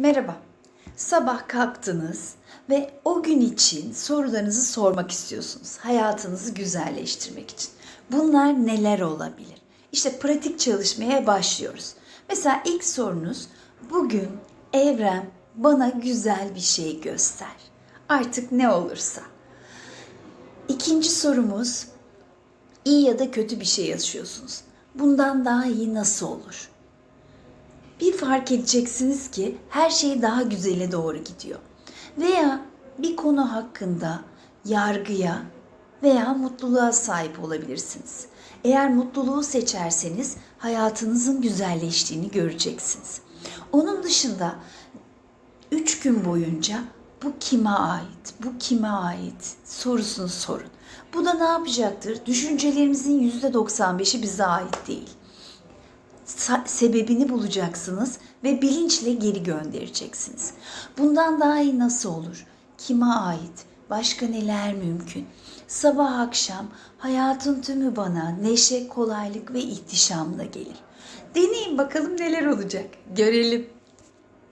Merhaba. Sabah kalktınız ve o gün için sorularınızı sormak istiyorsunuz. Hayatınızı güzelleştirmek için. Bunlar neler olabilir? İşte pratik çalışmaya başlıyoruz. Mesela ilk sorunuz bugün evren bana güzel bir şey göster. Artık ne olursa. İkinci sorumuz iyi ya da kötü bir şey yaşıyorsunuz. Bundan daha iyi nasıl olur? Fark edeceksiniz ki her şey daha güzele doğru gidiyor. Veya bir konu hakkında yargıya veya mutluluğa sahip olabilirsiniz. Eğer mutluluğu seçerseniz hayatınızın güzelleştiğini göreceksiniz. Onun dışında 3 gün boyunca bu kime ait, bu kime ait sorusunu sorun. Bu da ne yapacaktır? Düşüncelerimizin %95'i bize ait değil sebebini bulacaksınız ve bilinçle geri göndereceksiniz. Bundan daha iyi nasıl olur? Kime ait? Başka neler mümkün? Sabah akşam hayatın tümü bana neşe, kolaylık ve ihtişamla gelir. Deneyin bakalım neler olacak. Görelim.